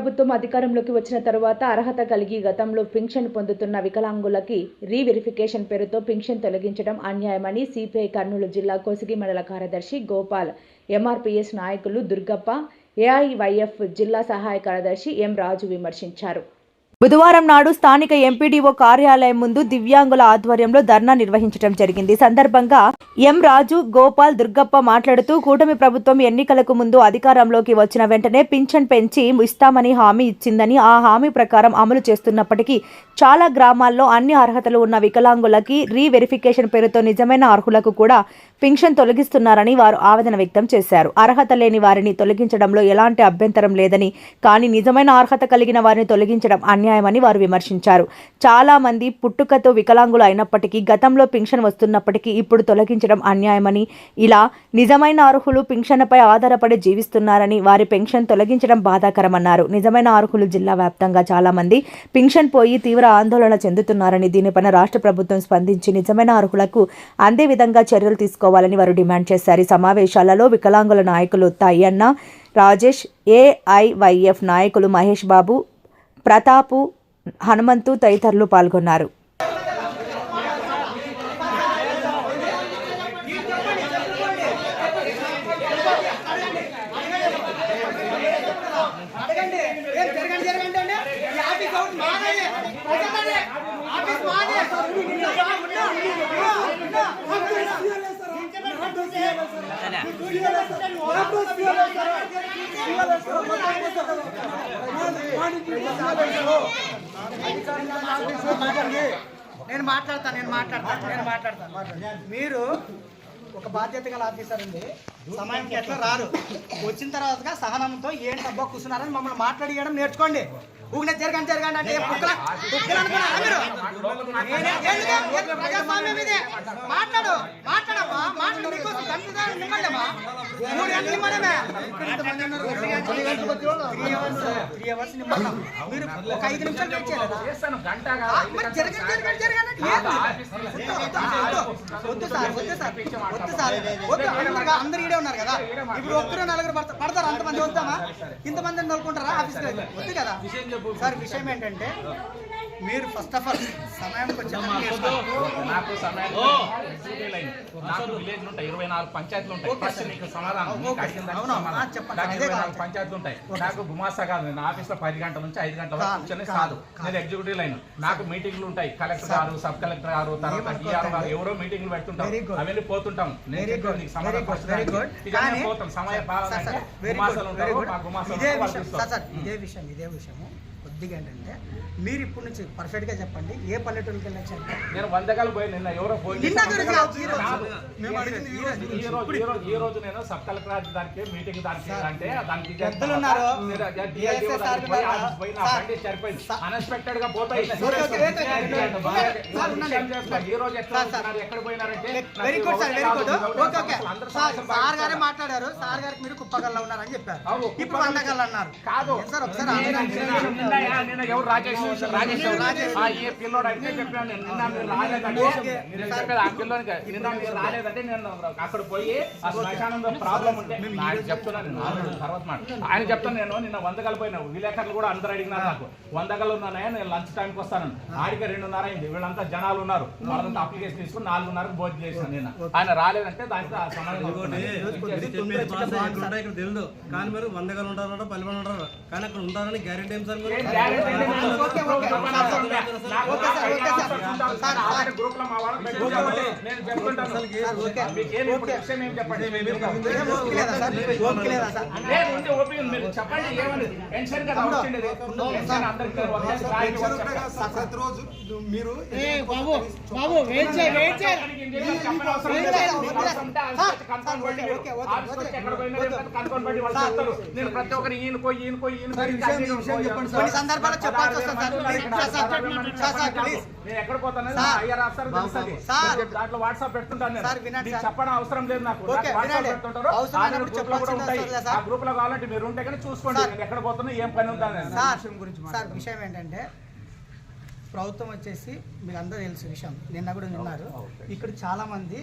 ప్రభుత్వం అధికారంలోకి వచ్చిన తరువాత అర్హత కలిగి గతంలో పింఛన్ పొందుతున్న వికలాంగులకి రీవెరిఫికేషన్ పేరుతో పింఛన్ తొలగించడం అన్యాయమని సిపిఐ కర్నూలు జిల్లా కోసిగి మండల కార్యదర్శి గోపాల్ ఎంఆర్పిఎస్ నాయకులు దుర్గప్ప ఏఐవైఎఫ్ జిల్లా సహాయ కార్యదర్శి ఎం రాజు విమర్శించారు. బుధవారం నాడు స్థానిక ఎంపీడీఓ కార్యాలయం ముందు దివ్యాంగుల ఆధ్వర్యంలో ధర్నా నిర్వహించడం జరిగింది. సందర్భంగా ఎం రాజు గోపాల్ దుర్గప్ప మాట్లాడుతూ కూటమి ప్రభుత్వం ఎన్నికలకు ముందు అధికారంలోకి వచ్చిన వెంటనే పింఛన్ పెంచి ఇస్తామని హామీ ఇచ్చిందని ఆ హామీ ప్రకారం అమలు చేస్తున్నప్పటికీ చాలా గ్రామాల్లో అన్ని అర్హతలు ఉన్న వికలాంగులకి రీవెరిఫికేషన్ పేరుతో నిజమైన అర్హులకు కూడా పింఛన్ తొలగిస్తున్నారని వారు ఆవేదన వ్యక్తం చేశారు. అర్హత లేని వారిని తొలగించడంలో ఎలాంటి అభ్యంతరం లేదని కానీ నిజమైన అర్హత కలిగిన వారిని తొలగించడం అన్యాయమని వారు విమర్శించారు. చాలా మంది పుట్టుకతో వికలాంగులు అయినప్పటికీ గతంలో పింఛన్ వస్తున్నప్పటికీ ఇప్పుడు తొలగించడం అన్యాయమని ఇలా నిజమైన అర్హులు పింఛన్పై ఆధారపడి జీవిస్తున్నారని వారి పెన్షన్ తొలగించడం బాధాకరమన్నారు. నిజమైన అర్హులు జిల్లా వ్యాప్తంగా చాలా మంది పింఛన్ పోయి తీవ్ర ఆందోళన చెందుతున్నారని దీనిపైన రాష్ట్ర ప్రభుత్వం స్పందించి నిజమైన అర్హులకు అందే విధంగా చర్యలు తీసుకోవాలని వారు డిమాండ్ చేశారు. సమావేశాలలో వికలాంగుల నాయకులు తయ్యన్న రాజేష్ ఏఐవైఎఫ్ నాయకులు మహేష్ బాబు ప్రతాపు హనుమంతు తదితరులు పాల్గొన్నారు Gracias. నేను మాట్లాడతాను నేను మాట్లాడతాను నేను మాట్లాడతాను. మీరు ఒక బాధ్యత గల ఆఫీసర్ ఉంది. సమయానికి ఎట్లా రారు? వచ్చిన తర్వాత సహనంతో ఏంటి డబ్బా కూర్చున్నారని మమ్మల్ని మాట్లాడియడం నేర్చుకోండి. ఊగిన జరగండి జరగండి అంటే ఏ కుక్కలు అనుకున్నారా మీరు? ప్రజాస్వామ్యం ఇదే. మాట్లాడు మాట్లాడమ్మా మాట్లాడు మీకోసం గంటదా మూడు గంటలు మీరు ఒక ఐదు నిమిషాలు వెయిట్ వద్దు, సార్ వద్దు సార్ వద్దు సార్ వద్దు అందరు అందరు ఈడే ఉన్నారు కదా ఇప్పుడు ఒక్కరు నలుగురు పడతారు అంతమంది వద్దామా ఇంతమందిని నలుకుంటారా ఆఫీస్కి వద్దు కదా సార్ విషయం ఏంటంటే మీరు ఫస్ట్ ఆఫ్ ఆల్ సమయానికి నాకు సమయం డ్యూటీ లైన్ నాకు విలేజ్ ఉంటాయి ఇరవై నాలుగు పంచాయతీలు ఉంటాయి. ఫస్ట్. నీకు సమాధానం. చెప్పండి. పంచాయతీలు ఉంటాయి. నాకు గుమాసా కాదు నేను ఆఫీస్లో పది గంటల నుంచి ఐదు గంటల వరకు కాదు, కూర్చొని. నేను ఎగ్జిక్యూటివ్ లైన్ నాకు మీటింగ్లు ఉంటాయి. కలెక్టర్. గారు సబ్ కలెక్టర్ గారు తర్వాత గారు ఎవరో మీటింగ్లు good. అవన్నీ పోతుంటాం. నేను నీకు సమాధానం పోతాం. సమయ గుమాసాలు ఉంటారు. ఇదే విషయం. ఇదే విషయం ఇదే విషయము. కొద్దిగా ఏంటంటే మీరు ఇప్పటి నుంచి పర్ఫెక్ట్గా చెప్పండి ఏ పల్లెటూరుకి అంటే. నేను వందకాలు పోయి నిన్న ఎవరో ఈ రోజు. నేను సబ్ కలెక్టర్ ఆఫీస్ దానికి మీటింగ్ దానికి అంటే దానికి. అన్ఎక్స్పెక్టెడ్గా పోతాయి. ఈ రోజు ఎట్లా ఎక్కడ పోయినారంటే very good sir very good. Okay okay. Sir గారే మాట్లాడారు. సార్ గారికి మీరు కుప్పగల్లో ఉన్నారని చెప్పారు. ఇప్పుడు వందగల్ అన్నారు. కాదు. సార్ ఒకసారి నిన్న- ఆలోచించండి. నిన్న- నిన్న- నిన్న ఎవరు రాజేష్ రాజేష్ ఎవరు? రాజేష్. ఆ, ఏ పిల్లోడు అంటే చెప్పాను నేను. నిన్న మీరు రాలేదంటే ఓకే. మీరు చెప్పేది ఆ పిల్లోనికి. నిన్న మీరు రాలేదంటే నేను అక్కడ పోయి ఆ శ్మశానంలో ప్రాబ్లం ఉంటే ఆయన చెప్తున్నాను నేను. ఆల్రెడీ తర్వాత మాట. ఆయన చెప్తాను నేను. నిన్న వంద కలిపోయినా విలేకరులు కూడా అందరూ అడిగినారు నాకు. వంద గలు ఉన్నాయా? నేను లంచ్ టైంకి వస్తాను. ఆడికి రెండున్నర అయింది. వీళ్ళంతా జనాలు ఉన్నారు. వాళ్ళంతా అప్లికేషన్ తీసుకుని నాలుగున్నరకు భోజనం చేసిన నిన్న. ఆయన రాలేదంటే దానికి ఆ సమాధానం కానీ మీరు వంద గలు ఉంటారు పది మంది ఉంటారు కానీ అక్కడ ఉంటారని గ్యారెంటీ ఏం సార్ నేను మీరు బాబు బాబు వెయిట్ వెయిట్ నేను ప్రతి ఒక్కరు ఈయనకో ఈయనకో ఈయనకో కొన్ని సందర్భాల్లో చెప్పాల్సి వస్తుంది సార్. ప్లీజ్. నేను ఎక్కడ పోతానో? తెలుస్తుంది సార్. దాంట్లో వాట్సాప్ పెడుతుంటాను నేను. చెప్పడం అవసరం లేదు నాకు. పెడుతుంటారు. ఆ గ్రూప్లో కావాలంటే మీరు ఉంటే కానీ చూసుకోండి. సార్. నేను ఎక్కడ పోతున్నా ఏం పని ఉందా అని. సార్ సార్ విషయం ఏంటంటే ప్రభుత్వం వచ్చేసి మీకు అందరూ తెలుసు విషయం. నిన్న కూడా విన్నారు. ఇక్కడ చాలా మంది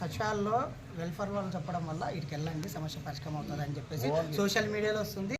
సచివాలయంలో వెల్ఫేర్ వాళ్ళు చెప్పడం వల్ల ఇటుకి వెళ్ళండి సమస్య పరిష్కారం అవుతుంది అని చెప్పేసి సోషల్ మీడియాలో వస్తుంది.